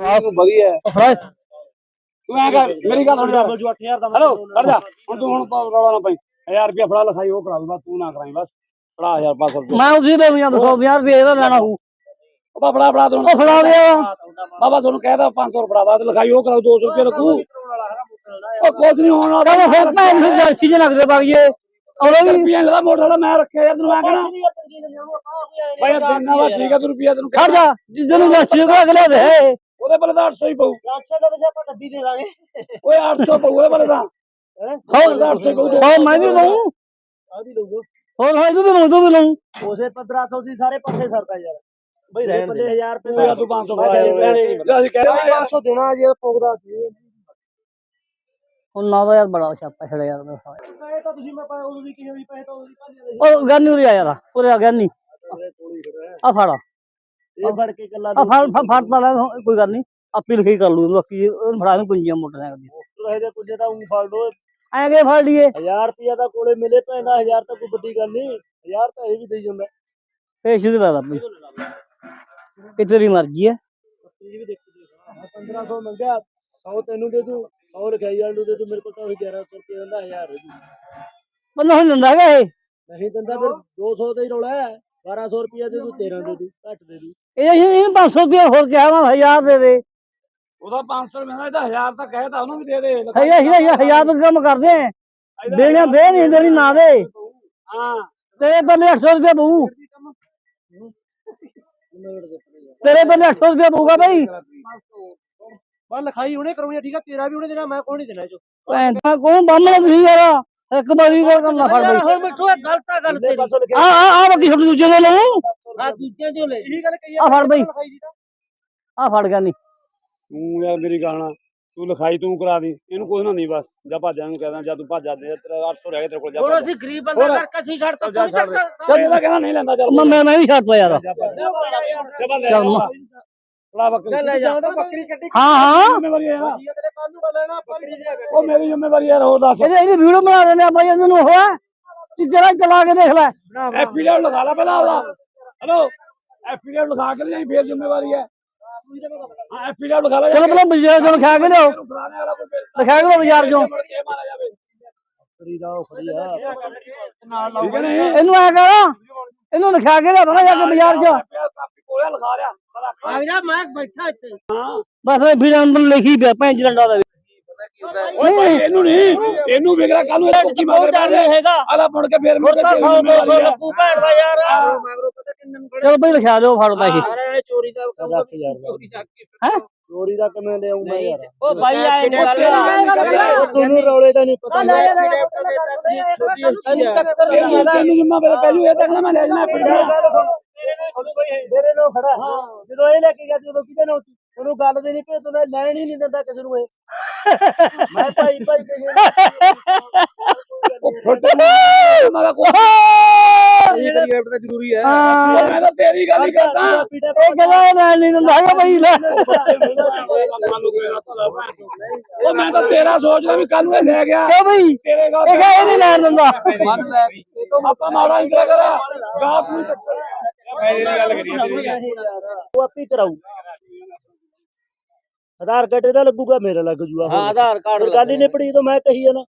ਵਧੀਆ ਹੈ। ਤੂੰ ਐਂ ਕਰ ਮੇਰੀ ਗੱਲ ਸੁਣ ਜਾ। ਡਬਲ ਜੋ 8000 ਦਾ ਹੈਲੋ ਕਰ ਜਾ। ਹੁਣ ਤੂੰ ਹੁਣ ਰੌਲਾ ਨਾ ਪਾਈ। 1000 ਰੁਪਇਆ ਫੜਾ ਲਿਖਾਈ ਉਹ ਕਰਾ ਦੂੰਗਾ ਤੂੰ ਨਾ ਕਰਾਈ ਬਸ। ਫੜਾ 1500 ਰੁਪਇਆ। ਮੈਂ ਉਸੇ ਦੇ ਵੀਆਂ 250 ਰੁਪਏ ਇਹਦਾ ਲੈਣਾ ਹੂ ਉਹ ਬਾ ਫੜਾ ਫੜਾ ਤੂੰ ਫੜਾ ਦੇ ਬਾਬਾ ਤੁਹਾਨੂੰ ਕਹਿਦਾ 500 ਫੜਾ ਬਾਅਦ ਲਿਖਾਈ ਉਹ ਕਰਾਉ 200 ਰੁਪਇਆ ਲੱਗੂ ਉਹ ਕੁਝ ਨਹੀਂ ਹੋਣ ਕਹਿੰਦਾ ਫਿਰ ਮੈਂ ਇਸ ਜਰਸੀ ਚ ਲੱਗਦੇ ਬਾਗੀਏ। ਔਰ ਵੀ ਰੁਪਈਆ ਦਾ ਮੋਟਰ ਵਾਲਾ ਮੈਂ ਰੱਖਿਆ ਯਾਰ ਤੈਨੂੰ ਮੈਂ ਕਹਿਣਾ। ਭਾਈ ਦੇਣਾ ਵਾ ਠੀਕ ਹੈ ਤੂੰ ਰੁਪਈਆ ਤੈਨੂੰ ਖੜ ਜਾ ਜਿੱਦਨ ਨੂੰ ਜਰਸੀ ਕੋ ਅਗਲੇ ਦੇ ਉਹਦੇ ਬਲੇ ਤਾਂ 800 ਹੀ ਪਊ। ਰਾਖੇ ਦੇ ਵਿੱਚ ਆਪਾਂ ਡੱਬੀ ਦੇ ਦਾਂਗੇ। ਓਏ 800 ਪਊ ਉਹਦੇ ਬਲੇ ਤਾਂ ਹੋਰ 800 ਪਊ। ਸੌ ਮੈਂ ਵੀ ਲਊਂ ਆ ਵੀ ਲਊਗਾ ਹੋਰ ਹੋਏ ਤੂੰ ਵੀ ਲਊਂ ਤੂੰ ਵੀ ਲਊਂ ਉਸੇ 1500 ਸੀ ਸਾਰੇ ਪਾਸੇ ਸਰਦਾ ਯਾਰ ਬਈ ਰਹਿਣ ਦੇ। 1000 ਰੁਪਏ ਤੂੰ ਯਾਰ ਤੂੰ 500 ਫੜਾ ਯਾਰ ਅਸੀਂ ਕਹਿ ਰਹੇ 500 ਦੇਣਾ ਜੇ ਪੋਗਦਾ ਸੀ। ਹੁਣ ਨਾ ਦਾ ਯਾਰ ਬੜਾ ਛਾਪਾ ਛੜਿਆ ਯਾਰ ਮੈਂ। ਪੈਸੇ ਤਾਂ ਤੁਸੀਂ ਮੈਂ ਪਾਇਆ ਉਦੋਂ ਵੀ ਕਿਹਾ ਵੀ ਪੈਸੇ ਤਾਂ ਉਦੋਂ ਵੀ ਭੱਜ ਉਹ ਗੰਨੀ ਉਰੇ ਆ ਯਾਰ ਉਰੇ ਆ ਗੰਨੀ ਆ ਫੜ। ਇਹ ਫੜ ਕੇ ਗੱਲਾਂ ਆ ਫੜ ਫੜ ਫੜ ਪਾ ਲੈ ਕੋਈ ਗੱਲ ਨਹੀਂ ਆਪੀ ਲਿਖੀ ਕਰ ਲੂ ਬਾਕੀ ਉਹਨੂੰ ਫੜਾ ਨੂੰ ਕੁੰਜੀਆਂ ਮੋਟਰਸਾਈਕਲ ਦੀ ਰਹੇ ਦੇ ਕੁਝ ਤਾਂ ਉਂ ਫੜ ਲੋ ਐਂ ਕਿ ਫੜ ਲਈਏ? 1000 ਰੁਪਿਆ ਦਾ ਕੋਲੇ ਮਿਲੇ ਪੈਂਦਾ 1000 ਤਾਂ ਕੋਈ ਵੱਡੀ ਗੱਲ ਨਹੀਂ। 1000 ਤਾਂ ਇਹ ਵੀ ਦੇਈ ਜਾਂਦਾ। ਪੇਸ਼ ਦੇ ਲਾ ਬਈ ਇਹ ਤੇਰੀ ਮਰਜ਼ੀ ਹੈ। ਇਹ ਵੀ ਦੇਖੀ 1500 ਮੰਗਿਆ 100 ਤੈਨੂੰ ਦੇ ਦੂੰ 100 ਰਖਾਈ ਵਾਲ ਨੂੰ ਦੇ ਦੂੰ ਮੇਰੇ ਕੋਲ ਤਾਂ ਉਹੀ 1100 ਰੁਪਏ ਦਿੰਦਾ 1000 ਦੇ ਦੂੰ। ਬੰਦਾ ਹੁਣ ਹੈਗਾ ਇਹ? ਨਹੀਂ ਦਿੰਦਾ ਫਿਰ 200 ਦਾ ਹੀ ਰੌਲਾ ਹੈ। 1200 ਰੁਪਿਆ ਦੇ ਦੂੰ 13 ਦੇ ਦੂੰ ਘੱਟ ਦੇ ਦੂੰ। ਇਹ ਇਹਨੂੰ 500 ਰੁਪਏ ਹੋਰ ਕਿਹਾ ਵਾ ਹਜ਼ਾਰ ਦੇ ਦੇ। ਉਹਦਾ 500 ਰੁਪਏ ਦਾ ਇਹਦਾ 1000 ਤਾਂ ਕਹਿਤਾ ਉਹਨੂੰ ਵੀ ਦੇ ਦੇ ਹਜ਼ਾਰ ਹਜ਼ਾਰ ਹਜ਼ਾਰ ਦਾ ਕੰਮ ਕਰਦੇ ਆ। ਦੇਣੇ ਦੇ ਨਹੀਂ ਦੇਣੀ ਨਾ ਦੇ। ਹਾਂ। ਤੇਰੇ ਬੰਦੇ 800 ਰੁਪਏ ਬਹੂ ਤੇਰੇ ਬੰਦੇ 800 ਰੁਪਏ ਬਹੂਗਾ ਬਈ। ਬਸ ਲਿਖਾਈ ਉਹਨੇ ਕਰਾਉਣੀ ਆ, ਠੀਕ ਆ? ਤੇਰਾ ਵੀ ਉਹਨੇ ਦੇਣਾ ਮੈਂ ਕੋਈ ਨਹੀਂ ਦੇਣਾ ਇਹ ਚੋਂ? ਭੈਣ ਦਾ ਕੋਣ ਬੰਮਣਾ ਤੁਸੀਂ ਯਾਰ। ਇੱਕ ਵਾਰੀ ਦਾ ਕੰਮ ਨਾ ਫੜ ਬਈ। ਹੁਣ ਮਿੱਠੂ ਇਹ ਗਲਤ ਆ ਗੱਲ ਤੇਰੀ। ਆ ਆ ਆ ਬਾਕੀ ਛੱਡ ਦੂਜੇ ਦੇ ਲਊ। ਆ ਦੂਜਿਆਂ ਚੋਂ ਲੈ। ਇਹੀ ਗੱਲ ਕਹੀ ਆ ਫੜ ਬਈ। ਤਾਂ। ਆ ਫੜ ਗਿਆ ਨਹੀਂ ਤੂੰ ਯਾਰ ਮੇਰੀ ਗੱਲ ਨਾ ਤੂੰ ਲਿਖਾਈ ਤੂੰ ਕਰਾ ਦੀ। ਇਹਨੂੰ ਕੁਝ ਨਾ ਨਹੀਂ ਬਸ ਜਾ ਭਾਜਾਂ ਨੂੰ ਕਹਿਦਾ ਜਾਂ ਤੂੰ ਭਾਜਾ ਦੇ ਤੇਰਾ 800 ਰਹਿ ਗਿਆ ਤੇਰੇ ਕੋਲ ਜਾ ਹੁਣ ਅਸੀਂ ਗਰੀਬ ਬੰਦਾ ਕਰਕੇ ਅਸੀਂ ਛੱਡ ਤਾ ਜਾ ਤੂੰ ਛੱਡ ਚੱਲ ਇਹਦਾ ਕਹਿੰਦਾ ਨਹੀਂ ਲੈਂਦਾ ਚੱਲ ਮੈਂ ਮੈਂ- ਵੀ ਛੱਡ ਤਾ ਯਾਰ। ਜਾ। ਜਾ। ਚੱਲ ਮਾ- ਬੜਾ ਬੱਕਰੀ ਲੈ ਜਾ। ਬੱਕਰੀ ਕੱਢੀ ਹਾਂ ਹਾਂ। ਜ਼ਿੰਮੇਵਾਰੀ ਹੈ ਨਾ ਅਗਲੇ ਕੱਲ ਨੂੰ ਲੈਣਾ ਬੱਕਰੀ ਦੇ ਉਹ ਮੇਰੀ ਜ਼ਿੰਮੇਵਾਰੀ ਯਾਰ ਉਹ ਦੱਸ। ਇਹਦੇ ਇਹਦੀ ਵੀਡੀਓ ਬਣਾ ਦਿੰਦੇ ਆ ਬਾਈ ਇਹਨਾਂ ਨੂੰ ਹੋਇਆ ਤੇ ਜਰਾ ਚਲਾ ਕੇ ਦੇਖ ਲੈ। ਐਫੀਡੇਵਿਟ ਲਿਖਾ ਲੈ ਪਹਿਲਾਂ ਉਹਦਾ। ਹੈਲੋ ਐਫੀਡੇਵਿਟ ਲਿਖਾ ਕੇ ਲਿਆਈ ਫੇਰ ਜ਼ਿੰਮੇਵਾਰੀ ਹੈ। ਹਾਂ ਐਫੀਡੇਵਿਟ ਲਿਖਾ ਲੈ ਚਲੋ ਪਹਿਲਾਂ ਬਾਜ਼ਾਰ ਚੋਂ ਖਾ ਕੇ ਬਿੱਲ ਲਿਖਾ ਕੇ ਬਾਜ਼ਾਰ ਚੋਂ। ਕੇ ਉਹ ਆ। ਹੈ ਇਹਨੂੰ ਐ ਕਰ। ਇਹਨੂੰ ਲਿਖਾ ਕੇ ਲਿਆ ਬਣਾ ਜਾ ਕੇ ਬਾਜ਼ਾਰ 'ਚ। ਕੋਲੇ ਲਿਖਾ ਲਿਆ। ਆ ਜਾ ਮੈਂ ਬੈਠਾ ਇੱਥੇ ਬਸ ਇਹ ਵੀਡੀਓ ਨੂੰ ਲਿਖੀ ਪਿਆ ਭੈਣ ਜਲੰਡਾ ਦਾ ਓਏ ਭਾਈ ਇਹਨੂੰ ਨਹੀਂ ਇਹਨੂੰ ਵਿਗੜਾ ਕੱਲ ਨੂੰ ਇਹ ਕੀ ਮਗਰ ਪੈ ਹੈਗਾ ਆਲਾ ਮੁੜ ਕੇ ਫੇਰ ਮੁੜ ਕੇ। ਲੱਗੂ ਭੈਣ ਦਾ ਯਾਰ ਮਗਰੋਂ ਪਤਾ ਕਿੰਨੇ ਨੂੰ ਚਲੋ ਬਈ ਲਿਖਾ ਦਿਓ ਫੜ ਅਰੇ ਚੋਰੀ ਦਾ ਹੈ ਚੋਰੀ ਦਾ ਕਿਵੇਂ ਲਿਆਉਂਗਾ ਯਾਰ ਉਹ ਬਾਈ ਆਏ ਨੇ ਗੱਲ ਤੁਹਾਨੂੰ ਰੌਲੇ ਦਾ ਨਹੀਂ ਪਤਾ ਇਹਨੂੰ ਤੈਨੂੰ ਜ਼ਿੰਮਾ ਪੈ ਪੈ ਜੂ ਇਹ ਦੇਖਣਾ ਮੈਂ ਲੈ ਜਾਣਾ ਪਿੰਡ ਮੇਰੇ ਨੂੰ ਖੜਾ ਜਦੋਂ ਇਹ ਲੈ ਕੇ ਗਿਆ ਸੀ ਉਦੋਂ ਕਿਹਦੇ ਨਾਲ ਸੀ? ਉਹਨੂੰ ਗੱਲ ਦੇ ਨਹੀਂ ਪਈ ਤੂੰ ਲੈਣ ਹੀ ਨਹੀਂ ਦਿੰਦਾ ਕਿਸੇ ਨੂੰ ਇਹ। ਮੈਂ ਭਾਈ ਭਾਈ ਮਾਰਾ ਕੋਈ ਕ੍ਰਿਕਟ ਤਾਂ ਜ਼ਰੂਰੀ ਹੈ। ਹਾਂ। ਮੈਂ ਤਾਂ ਤੇਰੀ ਗੱਲ ਹੀ ਕਰਦਾ। ਇਹ ਕਹਿੰਦਾ ਮੈਂ ਨਹੀਂ ਦਿੰਦਾ ਹੈਗਾ ਬਈ ਲੈ। ਉਹ ਮੈਂ ਤਾਂ ਤੇਰਾ ਸੋਚਦਾ ਵੀ ਕੱਲ ਨੂੰ ਇਹ ਲੈ ਗਿਆ। ਕਿਉਂ ਬਈ ਤੇਰੇ ਗੱਲ ਇਹ ਕਹੇ ਨਹੀਂ ਲੈਣ ਦਿੰਦਾ। ਆਪਾਂ ਮਾੜਾ ਹੀ ਕਰਿਆ ਕਰਾ। ਗਾਪ ਨੂੰ ਗੱਲ ਉਹ ਆਪੀ ਕਰਾਊ। ਆਧਾਰ ਕਾਰਡ ਇਹਦਾ ਲੱਗੂਗਾ ਮੇਰਾ ਲੱਗ ਜੂਗਾ ਹਾਂ ਆਧਾਰ ਕਾਰਡ ਗੱਲ ਹੀ ਨਿਪੜੀ ਜਦੋਂ ਮੈਂ ਕਹੀ ਹੈ ਨਾ